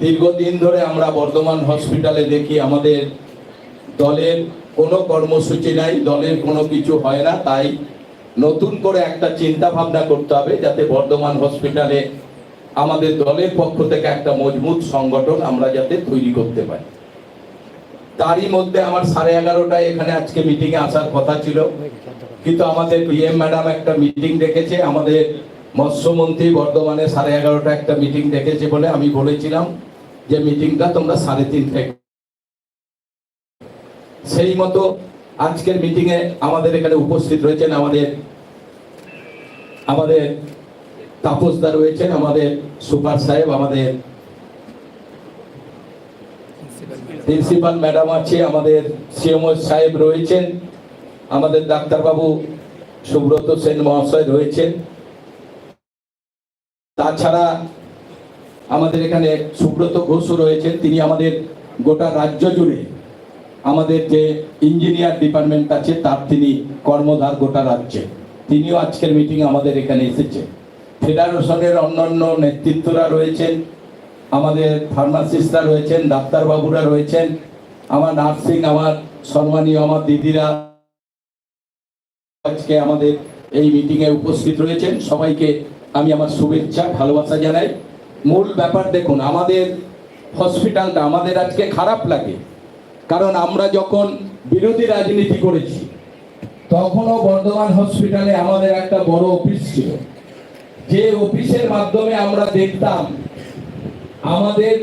দীর্ঘদিন ধরে আমরা বর্ধমান হসপিটালে দেখি আমাদের দলের কোনো কর্মসূচি নাই, দলের কোনো কিছু হয় না, তাই নতুন করে একটা চিন্তা ভাবনা করতে হবে যাতে বর্ধমান হসপিটালে আমাদের দলের পক্ষ থেকে একটা মজবুত সংগঠন আমরা যাতে তৈরি করতে পারি। তারই মধ্যে আমার সাড়ে এগারোটায় এখানে আজকে মিটিংয়ে আসার কথা ছিল। কিন্তু আমাদের পিএম ম্যাডাম একটা মিটিং ডেকেছে আমাদের মৎস্যমন্ত্রী বর্ধমানে সাড়ে এগারোটা একটা মিটিং ডেকেছে বলে আমি বলেছিলাম। যে মিটিংটা তোমরা সাড়ে তিনটায় সেই মতো আজকের মিটিংয়ে আমাদের এখানে উপস্থিত রয়েছেন আমাদের আমাদের তাপসদা রয়েছেন, আমাদের সুপার সাহেব, আমাদের প্রিন্সিপাল ম্যাডাম আছে, আমাদের সিএমও সাহেব রয়েছেন, আমাদের ডাক্তারবাবু সুব্রত সেন মহাশয় রয়েছেন। তাছাড়া আমাদের এখানে সুব্রত ঘোষও রয়েছেন। তিনি আমাদের গোটা রাজ্য জুড়ে আমাদের যে ইঞ্জিনিয়ার ডিপার্টমেন্ট আছে, তার তিনি কর্মধার গোটা রাজ্যে। তিনিও আজকের মিটিং আমাদের এখানে এসেছেন। ফেডারেশনের অন্যান্য নেতৃত্বরা রয়েছেন, আমাদের ফার্মাসিস্টরা রয়েছেন, ডাক্তারবাবুরা রয়েছেন, আমার নার্সিং, আমার সম্মানীয় আমার দিদিরা আজকে আমাদের এই মিটিংয়ে উপস্থিত রয়েছেন। সবাইকে আমি আমার শুভেচ্ছা, ভালোবাসা জানাই। মূল ব্যাপার দেখুন, আমাদের হসপিটালটা আমাদের আজকে খারাপ লাগে। কারণ আমরা যখন বিরোধী রাজনীতি করেছি, তখনও বর্ধমান হসপিটালে আমাদের একটা বড় অফিস ছিল। যে অফিসের মাধ্যমে আমরা দেখতাম, আমাদের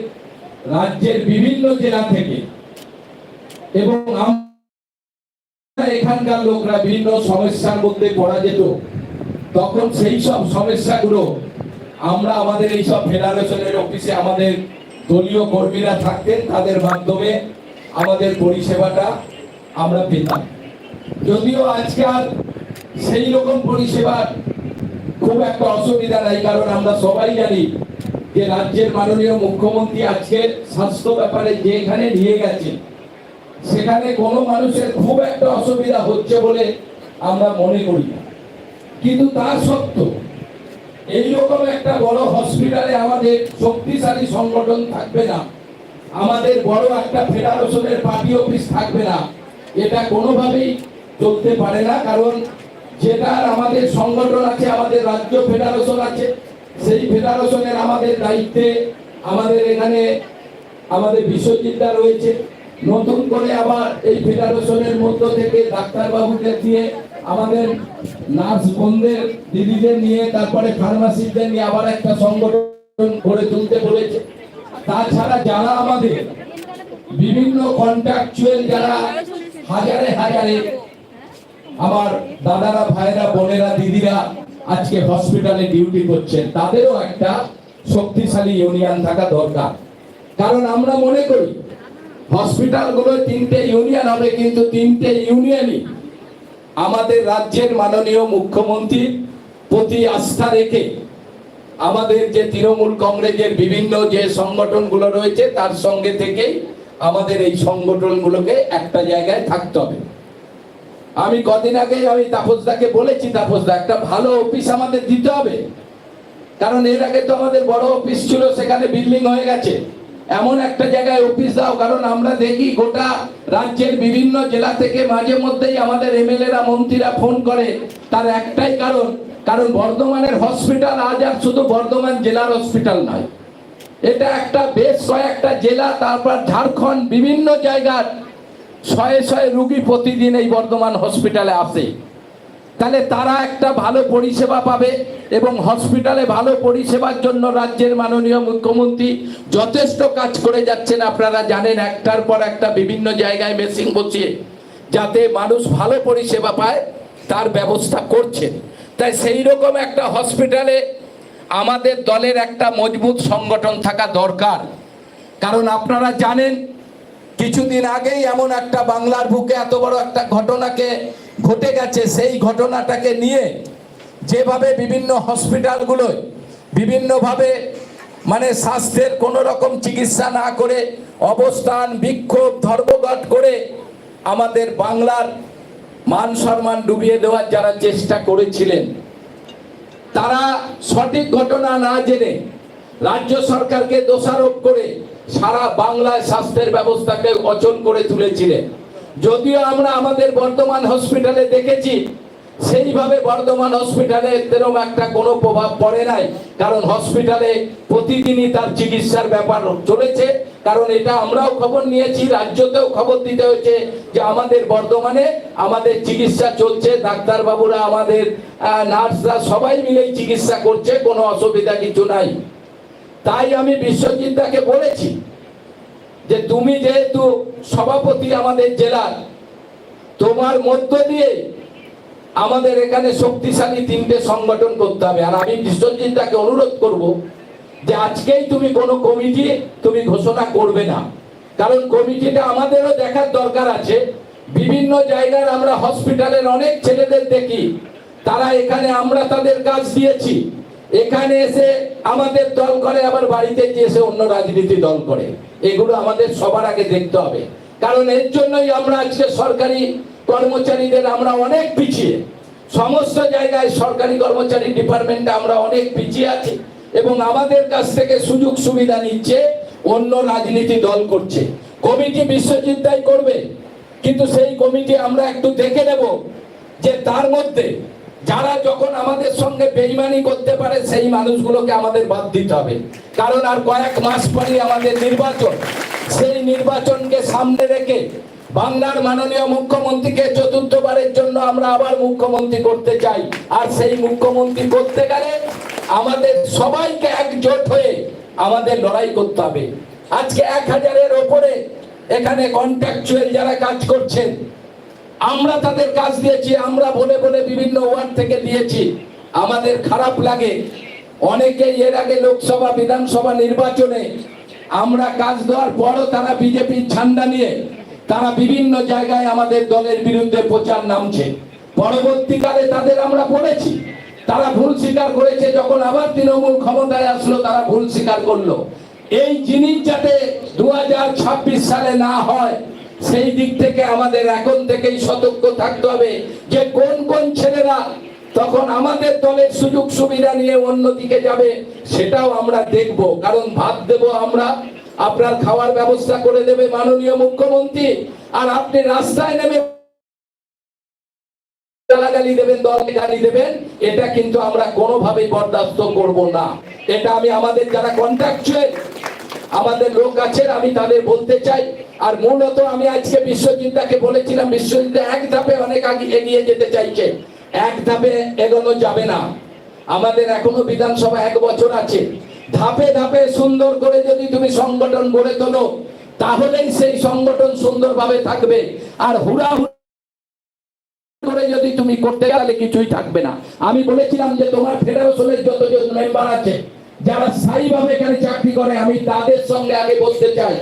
রাজ্যের বিভিন্ন জেলা থেকে এবং এখানকার লোকরা বিভিন্ন সমস্যার মধ্যে পড়া যেত, তখন সেই সব সমস্যাগুলো আমরা আমাদের এই সব ফেডারেশনের অফিসে আমাদের দলীয় কর্মীরা থাকতেন, তাদের মাধ্যমে আমাদের পরিষেবাটা আমরা পেতাম। যদিও আজকে আর সেই রকম পরিষেবার খুব একটা অসুবিধা নাই, কারণ আমরা সবাই জানি যে রাজ্যের মাননীয় মুখ্যমন্ত্রী আজকে স্বাস্থ্য ব্যাপারে যেখানে নিয়ে গেছে সেখানে কোনো মানুষের খুব একটা অসুবিধা হচ্ছে বলে আমরা মনে করি না। কিন্তু তা সত্ত্বেও এইরকম একটা বড় হসপিটালে আমাদের শক্তিশালী সংগঠন থাকবে না। আমাদের বড় একটা ফেডারেশনের পার্টি অফিস থাকবে না। এটা কোনোভাবেই চলতে পারে না, কারণ যেটার আমাদের সংগঠন আছে, আমাদের রাজ্য ফেডারেশন আছে, সেই ফেডারেশনের আমাদের দায়িত্বে আমাদের এখানে আমাদের বিশ্বজিৎদা রয়েছে। নতুন করে আবার এই ফেডারেশনের মধ্য থেকে ডাক্তারবাবুদের দিয়ে আমাদের নার্স বোনদের দিদিদের নিয়ে, তারপরে ফার্মাসিস্টদের নিয়ে আবার একটা সংগঠন গড়ে তুলতে বলেছে। তাছাড়া যারা আমাদের বিভিন্ন কন্ট্রাকচুয়াল যারা হাজারে হাজারে আমার দাদারা ভাইরা বোনেরা, দিদিরা আজকে হসপিটালে ডিউটি করছেন, তাদেরও একটা শক্তিশালী ইউনিয়ন থাকা দরকার। কারণ আমরা মনে করি হসপিটালগুলো তিনটে ইউনিয়ন হবে, কিন্তু তিনটে ইউনিয়নই আমাদের রাজ্যের মাননীয় মুখ্যমন্ত্রীর প্রতি আস্থা রেখে আমাদের যে তৃণমূল কংগ্রেসের বিভিন্ন যে সংগঠনগুলো রয়েছে, তার সঙ্গে থেকেই আমাদের এই সংগঠনগুলোকে একটা জায়গায় থাকতে হবে। আমি কদিন আগে আমি তাপসদাকে বলেছি, তাপসদা, একটা ভালো অফিস আমাদের দিতে হবে। কারণ এর আগে তো আমাদের বড় অফিস ছিল, সেখানে বিল্ডিং হয়ে গেছে। এমন একটা জায়গায় অফিস দাও, কারণ আমরা দেখি গোটা রাজ্যের বিভিন্ন জেলা থেকে মাঝে মধ্যেই আমাদের এমএলএরা, মন্ত্রীরা ফোন করে। তার একটাই কারণ কারণ বর্ধমানের হসপিটাল আজ আর শুধু বর্ধমান জেলার হসপিটাল নয়। এটা একটা বেশ কয়েকটা জেলা, তারপর ঝাড়খণ্ড, বিভিন্ন জায়গার শয়ে শয়ে রুগী প্রতিদিন এই বর্ধমান হসপিটালে আসে। তাহলে তারা একটা ভালো পরিষেবা পাবে। এবং হসপিটালে ভালো পরিষেবার জন্য রাজ্যের মাননীয় মুখ্যমন্ত্রী যথেষ্ট কাজ করে যাচ্ছেন। আপনারা জানেন একটার পর একটা বিভিন্ন জায়গায় মেশিন বসিয়ে যাতে মানুষ ভালো পরিষেবা পায়, তার ব্যবস্থা করছেন। তাই সেই রকম একটা হসপিটালে আমাদের দলের একটা মজবুত সংগঠন থাকা দরকার। কারণ আপনারা জানেন, কিছুদিন আগেই এমন একটা বাংলার বুকে এত বড় একটা ঘটনাকে ঘটে গেছে, সেই ঘটনাটাকে নিয়ে যেভাবে বিভিন্ন হসপিটালগুলোয় বিভিন্নভাবে মানে স্বাস্থ্যের কোনো রকম চিকিৎসা না করে অবস্থান, বিক্ষোভ, ধর্মঘট করে আমাদের বাংলার মান সম্মান ডুবিয়ে দেওয়ার যারা চেষ্টা করেছিলেন, তারা সঠিক ঘটনা না জেনে রাজ্য সরকারকে দোষারোপ করে সারা বাংলায় স্বাস্থ্যের ব্যবস্থাকে অচল করে তুলেছিলেন। যদিও আমরা আমাদের বর্তমান হসপিটালে দেখেছি সেইভাবে বর্ধমান হসপিটালে এরকম একটা কোনো প্রভাব পড়ে নাই। কারণ হসপিটালে প্রতিদিনই তার চিকিৎসার ব্যাপার চলেছে। কারণ এটা আমরাও খবর নিয়েছি, রাজ্যতেও খবর দিতে হয়েছে যে আমাদের বর্ধমানে আমাদের চিকিৎসা চলছে, ডাক্তারবাবুরা আমাদের নার্সরা সবাই মিলেই চিকিৎসা করছে, কোনো অসুবিধা কিছু নাই। তাই আমি বিশ্বজিৎদাকে বলেছি যে তুমি যেহেতু সভাপতি আমাদের জেলার, তোমার মধ্য দিয়ে আমাদের এখানে শক্তিশালী তিনটে সংগঠন করতে হবে। আর আমি বিশ্বজিৎদাকে অনুরোধ করব যে আজকেই তুমি কোনো কমিটি, তুমি ঘোষণা করবে না। কারণ কমিটিটা আমাদেরও দেখার দরকার আছে। বিভিন্ন জায়গার আমরা হসপিটালের অনেক ছেলেদের দেখি। তারা এখানে আমরা তাদের কাজ দিয়েছি। এখানে এসে আমাদের দল করে, আবার বাড়িতে এসে অন্য রাজনীতি দল করে। এগুলো আমাদের সবার আগে দেখতে হবে। কারণ এর জন্যই আমরা আজকে সরকারি কর্মচারীদের আমরা অনেক পিছিয়ে। সমস্ত জায়গায় সরকারি কর্মচারী ডিপার্টমেন্টে আমরা অনেক পিছিয়ে আছি এবং আমাদের কাছ থেকে সুযোগ সুবিধা নিচ্ছে, অন্য রাজনীতি দল করছে। কমিটি বিশ্বজিৎ করবে, কিন্তু সেই কমিটি আমরা একটু দেখে নেব যে তার মধ্যে যারা যখন আমাদের সঙ্গে বেইমানি করতে পারে, সেই মানুষগুলোকে আমাদের বাদ দিতে হবে। কারণ আর কয়েক মাস পরই আমাদের নির্বাচন। সেই নির্বাচনকে সামনে রেখে বাংলার মাননীয় মুখ্যমন্ত্রীকে চতুর্থবারের জন্য আমরা আবার মুখ্যমন্ত্রী করতে চাই। আর সেই মুখ্যমন্ত্রী করতে গেলে আমাদের সবাইকে একজোট হয়ে আমাদের লড়াই করতে হবে। আজকে এক হাজারের ওপরে এখানে কন্ট্রাকচুয়াল যারা কাজ করছেন, আমরা তাদের কাজ দিয়েছি, আমরা বলে বলে বিভিন্ন ওয়ার্ড থেকে দিয়েছি। আমাদের খারাপ লাগে। অনেকে এর আগে লোকসভা, বিধানসভা নির্বাচনে আমরা কাজ দেওয়ার পরও তারা বিজেপির ঝান্ডা নিয়ে তারা বিভিন্ন জায়গায় আমাদের দলের বিরুদ্ধে প্রচার নামছে। পরবর্তীকালে তাদের আমরা বলেছি, তারা ভুল স্বীকার করেছে, যখন আবার তৃণমূল ক্ষমতায় আসলো, তারা ভুল স্বীকার করল। এই জিনিস যাতে দু হাজার ছাব্বিশ সালে না হয়, সেই দিক থেকে আমাদের এখন থেকেই সতর্ক থাকতে হবে যে কোন কোন ছেলেরা তখন আমাদের দলের সুযোগ সুবিধা নিয়ে অন্যদিকে যাবে, সেটাও আমরা দেখব। কারণ ভাত দেব আমরা আপনার খাওয়ার ব্যবস্থা করে দেবে মাননীয় মুখ্যমন্ত্রী। আর আপনি রাস্তায় নেমে গালাগালি দেবেন গালি দেবেন, এটা কিন্তু আমরা কোনোভাবেই বরদাস্ত করব না। এটা আমি আমাদের যারা আমাদের লোক আছেন, আমি তাদের বলতে চাই। আর মূলত আমি আজকে বিশ্বজিৎদাকে বলেছিলাম বিশ্বজিৎ এক ধাপে অনেক আগে এগিয়ে যেতে চাইছে। এক ধাপে এগোনো যাবে না। আমাদের এখনও বিধানসভা এক বছর আছে। ধাপে ধাপে সুন্দর করে যদি তুমি সংগঠন গড়ে তোলো, তাহলেই সেই সংগঠন সুন্দরভাবে থাকবে। আর হুড়া করে যদি তুমি করতে গেলে কিছুই থাকবে না। আমি বলেছিলাম যে তোমার ফেডারেশনের যতজন মেম্বার আছে, যারা স্থায়ীভাবে এখানে চাকরি করে, আমি তাদের সঙ্গে আগে বসতে চাই।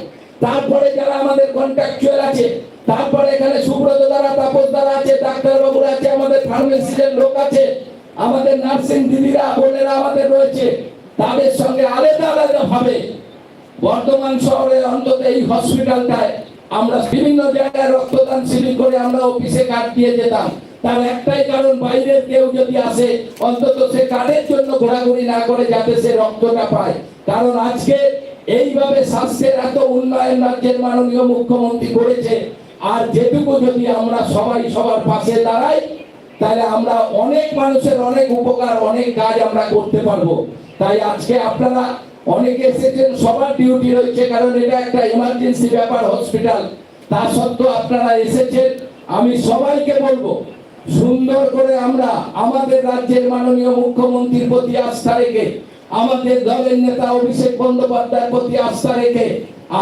তারপরে যারা আমাদের কন্ট্রাকচুয়াল আছে, তারপরে এখানে সুব্রত দ্বারা তাপস দ্বারা আছে, ডাক্তার বাবুরা আছে, আমাদের ফার্মেসিদের লোক আছে, আমাদের নার্সিং দিদিরা, বোনেরা আমাদের রয়েছে। তাদের সঙ্গে আলাদা আলাদা ভাবে বর্ধমান শহরে অন্তত এই হসপিটালটায় আমরা বিভিন্ন জায়গায় রক্তদান শিবির করে আমরা অফিসে কার্ড দিয়ে যেতাম। তার একটাই কারণ, বাইরের কেউ যদি আসে, অন্তত সে কার্ডের জন্য ঘোরাঘুরি না করে যাতে সে রক্তটা পায়। কারণ আজকে এইভাবে স্বাস্থ্যের এত উন্নয়ন রাজ্যের মাননীয় মুখ্যমন্ত্রী করেছে, আর যেটুকু যদি আমরা সবাই সবার পাশে দাঁড়াই তাহলে আমরা অনেক মানুষের অনেক উপকার, অনেক কাজ আমরা করতে পারব। তাই আজকে আপনারা অনেকে এসেছেন, সবার ডিউটি রয়েছে, কারণ এটা একটা ইমার্জেন্সি ব্যাপার হসপিটাল তা সত্ত্বেও আপনারা এসেছেন, আমি সবাইকে বলব, সুন্দর করে আমরা আমাদের রাজ্যের মাননীয় মুখ্যমন্ত্রীর প্রতি আস্থা রেখে, আমাদের দলের নেতা অভিষেক বন্দ্যোপাধ্যায়ের প্রতি আস্থা রেখে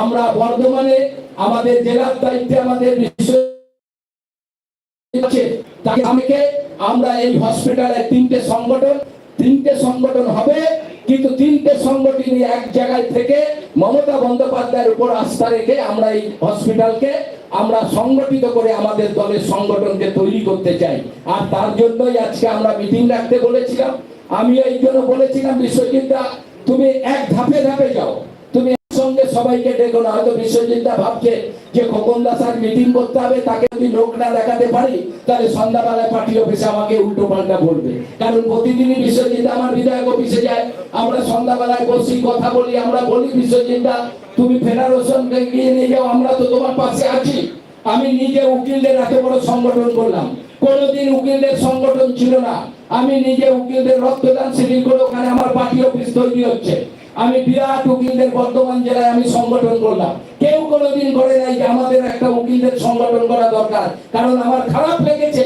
আমরা বর্ধমানে আমাদের জেলার দায়িত্বে আমাদের বিশ্ব তাই আমাকে আমরা এই হসপিটালে তিনটে সংগঠন তিনটে সংগঠন হবে, কিন্তু তিনটে এক জায়গায় থেকে মমতা বন্দ্যোপাধ্যায়ের উপর আস্থা রেখে আমরা এই হসপিটালকে আমরা সংগঠিত করে আমাদের দলের সংগঠনকে তৈরি করতে চাই। আর তার জন্যই আজকে আমরা মিটিং রাখতে বলেছিলাম। আমি এই জন্য বলেছিলাম বিশ্বজিৎদা তুমি এক ধাপে ধাপে যাও। সঙ্গে সবাইকে ডেকো না হয়তো বিশ্বজিৎদা ভাবছে যে খোকন দাস আর মিটিং করতে হবে, তাকে যদি লোক না দেখাতে পারি, তাহলে সন্ধ্যাবেলায় পার্টি অফিসে আমাকে উল্টো পাল্টা বলবে। কারণ প্রতিদিনই বিশ্বজিৎ আমার বিধায়ক অফিসে যায়। আমরা সন্ধ্যাবেলায় বসি, কথা বলি, আমরা বলি, বিশ্বজিৎদা, তুমি ফেডারেশনকে গিয়ে নিয়ে যাও, আমরা তো তোমার পাশে আছি। আমি নিজে উকিলদের এত বড় সংগঠন করলাম। কোনোদিন উকিলদের সংগঠন ছিল না। আমি নিজে উকিলদের রক্তদান শিবির করে ওখানে আমার পার্টি অফিস তৈরি হচ্ছে। আমি বিরাট উকিলদের বর্ধমান জেলায় আমি সংগঠন করলাম। কেউ কোনোদিন করে নাই যে আমাদের একটা উকিলদের সংগঠন করা দরকার। কারণ আমার খারাপ লেগেছে,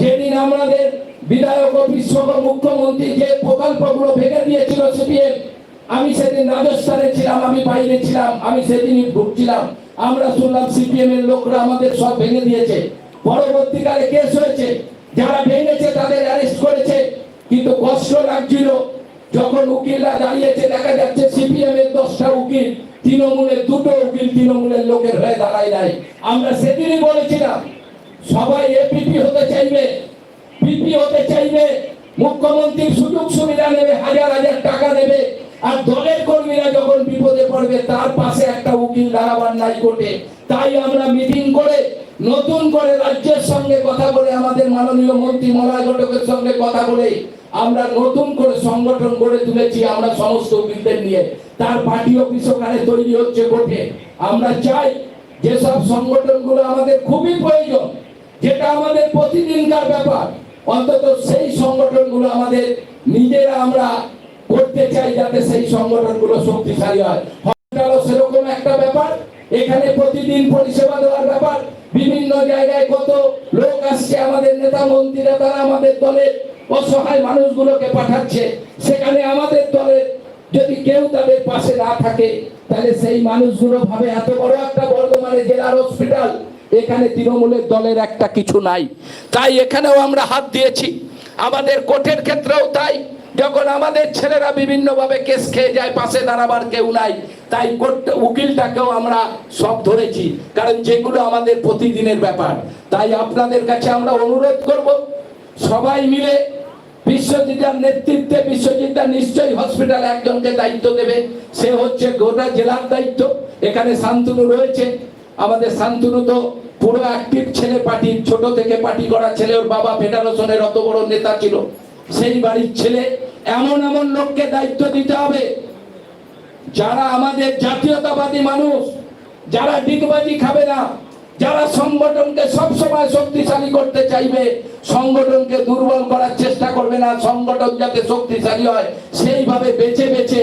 যেদিন আমাদের বিধায়ক অফিস মুখ্যমন্ত্রী যে প্রকল্পগুলো ভেঙে দিয়েছিল সিপিএম, আমি সেদিন রাজস্থানে ছিলাম, আমি বাইরে ছিলাম, আমি সেদিনই ভুগছিলাম। আমরা শুনলাম সিপিএম এর লোকরা আমাদের সব ভেঙে দিয়েছে। পরবর্তীকালে কেস হয়েছে, যারা ভেঙেছে তাদের অ্যারেস্ট করেছে, কিন্তু কষ্ট লাগছিল। যখন উকিলরা দাঁড়িয়েছে দেখা যাচ্ছে সিপিএম এর দশটা উকিল, তৃণমূলের দুটো উকিল তৃণমূলের লোকের হয়ে দাঁড়ায় নাই। আমরা সেদিনই বলেছিলাম, সবাই এপিপি হতে চাইবে, পিপি হতে চাইবে, মুখ্যমন্ত্রীর সুযোগ সুবিধা নেবে, হাজার হাজার টাকা নেবে আর দলের কর্মীরা যখন বিপদে পড়বে, তার পাশে একটা উকিল দাঁড়াবার নাই কোর্টে। তাই আমরা মিটিং করে নতুন করে রাজ্যের সঙ্গে কথা বলে, আমাদের মাননীয় মন্ত্রী মলয় ঘটকের সঙ্গে কথা বলে আমরা নতুন করে সংগঠন গড়ে তুলেছি, আমরা সমস্ত উকিলদের নিয়ে। তার পার্টি অফিস ওখানে তৈরি হচ্ছে কোর্টে আমরা চাই যেসব সংগঠনগুলো আমাদের খুবই প্রয়োজন, যেটা আমাদের প্রতিদিনকার ব্যাপার, অন্তত সেই সংগঠনগুলো আমাদের নিজেরা আমরা করতে চাই যাতে সেই সংগঠনগুলো শক্তিশালী হয়। সেরকম একটা ব্যাপার, এখানে প্রতিদিন পরিষেবা দেওয়ার ব্যাপার। বিভিন্ন জায়গায় কত লোক আসছে, আমাদের নেতা মন্ত্রীরা, তারা আমাদের দলের অসহায় মানুষগুলোকে পাঠাচ্ছে, সেখানে আমাদের দলের যদি কেউ তাদের পাশে না থাকে, তাহলে সেই মানুষগুলো ভাবে এত বড় একটা বর্ধমানে জেলার হসপিটাল এখানে তৃণমূলের দলের একটা কিছু নাই। তাই এখানেও আমরা হাত দিয়েছি। আমাদের কোর্টের ক্ষেত্রেও তাই। যখন আমাদের ছেলেরা বিভিন্ন ভাবে কেস খেয়ে যায়, পাশে দাঁড়াবার কেউ নাই, তাই কোর্ট- উকিলটাকেও আমরা সব ধরেছি, কারণ যেগুলো আমাদের প্রতিদিনের ব্যাপার। তাই আপনাদের কাছে আমরা অনুরোধ করব, সবাই মিলে বিশ্বজিৎদার নেতৃত্বে বিশ্বজিৎদার নিশ্চয়ই হসপিটালে একজনকে দায়িত্ব দেবে। সে হচ্ছে গোটা জেলার দায়িত্ব। এখানে শান্তনু রয়েছে। আমাদের শান্তনু তো পুরো অ্যাক্টিভ ছেলে পার্টির ছোট থেকে পার্টি করা ছেলে, ওর বাবা ফেডারেশনের অত বড় নেতা ছিল। সেই বাড়ির ছেলে এমন এমন লোককে দায়িত্ব দিতে হবে। যারা আমাদের জাতীয়তাবাদী মানুষ, যারা ডিগবাজি খাবে না যারা সংগঠনকে সবসময় শক্তিশালী করতে চাইবে, সংগঠনকে দুর্বল করার চেষ্টা করবে না, সংগঠন যাতে শক্তিশালী হয়, সেইভাবে বেছে বেছে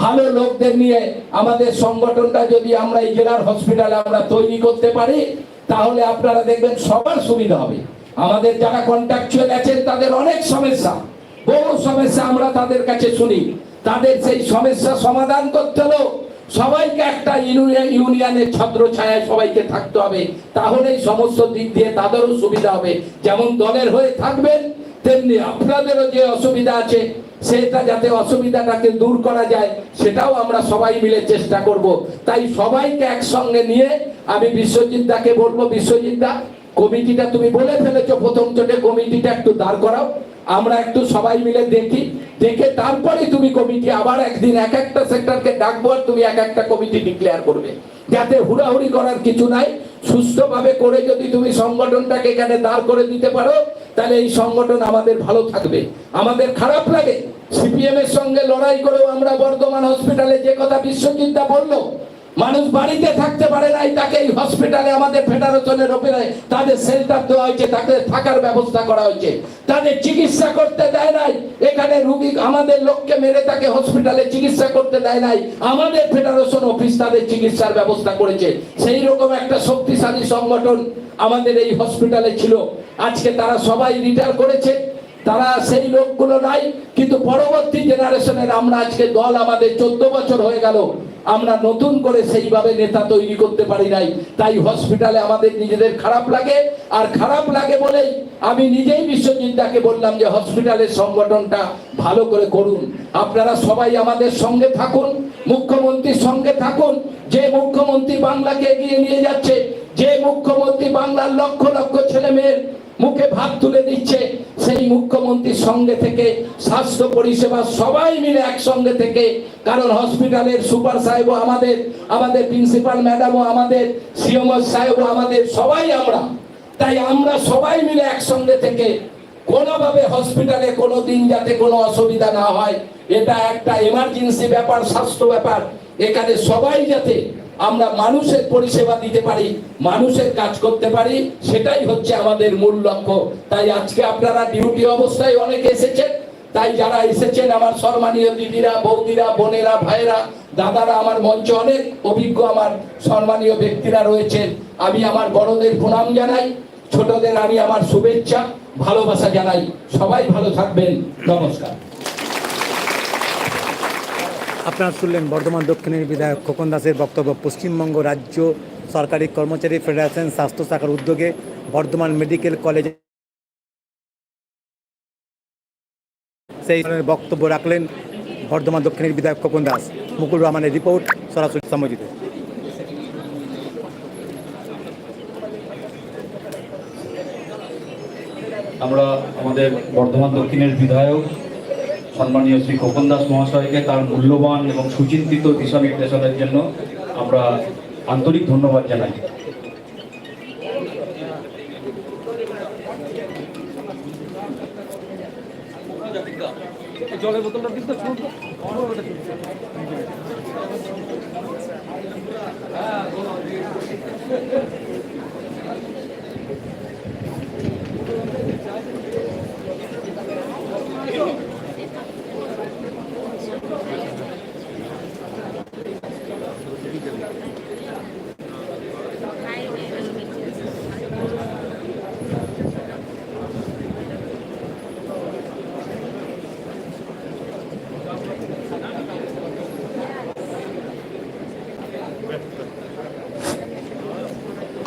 ভালো লোকদের নিয়ে আমাদের সংগঠনটা যদি আমরা এই জেলার হসপিটালে আমরা তৈরি করতে পারি, তাহলে আপনারা দেখবেন সবার সুবিধা হবে। আমাদের যারা কন্ট্রাকচুয়াল আছেন, তাদের অনেক সমস্যা। বহু সমস্যা আমরা তাদের কাছে শুনি। তাদের সেই সমস্যা সমাধান করতে হলেও সবাইকে একটা ইউনিয়ন ইউনিয়নের ছত্র ছায়ায় সবাইকে থাকতে হবে। তাহলেই সমস্ত দিক দিয়ে তাদেরও সুবিধা হবে। যেমন দলের হয়ে থাকবেন, তেমনি আপনাদেরও যে অসুবিধা আছে, সেটা যাতে অসুবিধাটাকে দূর করা যায়, সেটাও আমরা সবাই মিলে চেষ্টা করব। তাই সবাইকে একসঙ্গে নিয়ে আমি বিশ্বজিৎ দাকে বলব, বিশ্বজিৎ দা, কমিটিটা তুমি বলে ফেলেছো প্রথম চোটে, কমিটিটা একটু দাঁড় করাও। আমরা একটু সবাই মিলে দেখি, দেখে তারপরে তুমি কমিটি আবার একদিন এক একটা সেক্টরকে ডাকবো আর তুমি এক একটা কমিটি ডিক্লেয়ার করবে। যাতে হুড়াহুড়ি করার কিছু নাই, সুস্থভাবে করে যদি তুমি সংগঠনটাকে এখানে দাঁড় করে দিতে পারো, তাহলে এই সংগঠন আমাদের ভালো থাকবে। আমাদের খারাপ লাগে সিপিএম এর সঙ্গে লড়াই করেও আমরা বর্ধমান হসপিটালে যে কথা বিশ্বজিৎদা বলল মানুষ বাড়িতে থাকতে পারে নাই, তাকে এই হসপিটালে আমাদের ফেডারেশনের ওপরে তাদের সেন্টার দেওয়া হয়েছে তাকে থাকার ব্যবস্থা করা হয়েছে। তাদের চিকিৎসা করতে দেয় নাই, এখানে রুগী আমাদের লোককে মেরে তাকে হসপিটালে চিকিৎসা করতে দেয় নাই। আমাদের ফেডারেশন অফিস তাদের চিকিৎসার ব্যবস্থা করেছে। সেই রকম একটা শক্তিশালী সংগঠন আমাদের এই হসপিটালে ছিল। আজকে তারা সবাই রিটায়ার করেছে। তারা সেই লোকগুলো নাই, কিন্তু পরবর্তী জেনারেশনের আমরা আজকে দল আমাদের চোদ্দ বছর হয়ে গেল। আমরা নতুন করে সেইভাবে নেতা তৈরি করতে পারি নাই। তাই হসপিটালে আমাদের নিজেদের খারাপ লাগে। আর খারাপ লাগে বলেই আমি নিজেই বিশ্বজিৎদাকে বললাম যে হসপিটালের সংগঠনটা ভালো করে করুন। আপনারা সবাই আমাদের সঙ্গে থাকুন, মুখ্যমন্ত্রীর সঙ্গে থাকুন। যে মুখ্যমন্ত্রী বাংলাকে এগিয়ে নিয়ে যাচ্ছে, যে মুখ্যমন্ত্রী বাংলার লক্ষ লক্ষ ছেলে মেয়ের মুখে ভাত তুলে দিচ্ছে। সেই মুখ্যমন্ত্রীর সঙ্গে থেকে স্বাস্থ্য পরিষেবা সবাই মিলে একসঙ্গে থেকে, কারণ হসপিটালের সুপার সাহেবও আমাদের আমাদের প্রিন্সিপাল ম্যাডামও আমাদের সিএমএস সাহেবও আমাদের, সবাই আমরা। তাই আমরা সবাই মিলে একসঙ্গে থেকে কোনোভাবে হসপিটালে কোনো দিন যাতে কোনো অসুবিধা না হয়, এটা একটা এমার্জেন্সি ব্যাপার, স্বাস্থ্য ব্যাপার। এখানে সবাই যাতে আমরা মানুষের পরিষেবা দিতে পারি, মানুষের কাজ করতে পারি, সেটাই হচ্ছে আমাদের মূল লক্ষ্য। তাই আজকে আপনারা ডিউটি অবস্থায় অনেকে এসেছেন, তাই যারা এসেছেন আমার সম্মানীয় দিদিরা, বৌদিরা, বোনেরা ভাইরা দাদারা, আমার মঞ্চে অনেক অভিজ্ঞ আমার সম্মানীয় ব্যক্তিরা রয়েছেন। আমি আমার বড়দের প্রণাম জানাই, ছোটদের আমি আমার শুভেচ্ছা, ভালোবাসা জানাই। সবাই ভালো থাকবেন। নমস্কার। আপনারা শুনলেন বর্ধমান দক্ষিণের বিধায়ক খোকন দাসের বক্তব্য, পশ্চিমবঙ্গ রাজ্য সরকারি কর্মচারী ফেডারেশন স্বাস্থ্য শাখার উদ্যোগে বর্ধমান মেডিকেল কলেজ সেই বক্তব্য রাখলেন বর্ধমান দক্ষিণের বিধায়ক খোকন দাস। মুকুল রহমানের রিপোর্ট সরাসরি সমজিত আমরা আমাদের বর্ধমান দক্ষিণের বিধায়ক সম্মানীয় শ্রী খোকন দাস মহাশয়কে তার মূল্যবান এবং সুচিন্তিত দিশা নির্দেশনের জন্য আমরা আন্তরিক ধন্যবাদ জানাই।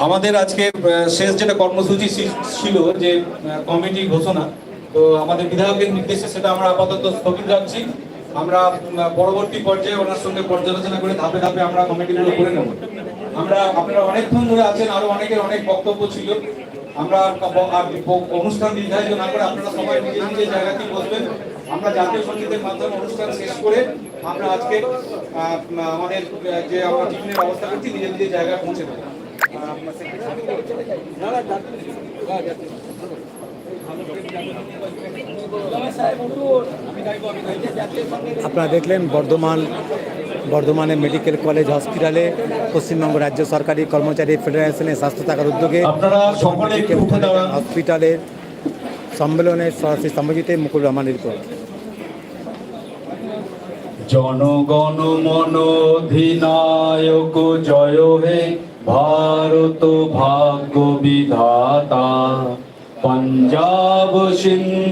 আমাদের আজকের শেষ যেটা কর্মসূচি ছিল যে কমিটি ঘোষণা, তো আমাদের বিধায়কের নির্দেশে সেটা আমরা আপাতত স্থগিত রাখছি। আমরা পরবর্তী পর্যায়ে ওনার সঙ্গে পর্যালোচনা করে ধাপে ধাপে আমরা কমিটিগুলো করে নেব। আমরা, আপনারা অনেকক্ষণ ধরে আছেন, আরও অনেকের অনেক বক্তব্য ছিল। আমরা অনুষ্ঠান নির্ধারিত না করে আপনারা সবাই নিজের নিজের জায়গাতেই বসবেন। আমরা জাতীয় সঙ্গীতের মাধ্যমে অনুষ্ঠান শেষ করে আমরা আজকে আমাদের যে আমরা টিফিনের ব্যবস্থা করছি, নিজের নিজের জায়গায় পৌঁছে দেবো। আপনারা দেখলেন বর্ধমান বর্ধমানে মেডিকেল কলেজ হসপিটালে পশ্চিমবঙ্গ রাজ্য সরকারি কর্মচারী ফেডারেশনের স্বাস্থ্য থাকার উদ্যোগে হসপিটালের সম্মেলনের সরাসরি সম্বোধিত মুকুল রহমান রিপোর্ট। জনগণ মন অধিনায়ক জয় হে। ভারত ভাগ্য বিধাতা পঞ্জাব সিন্ধু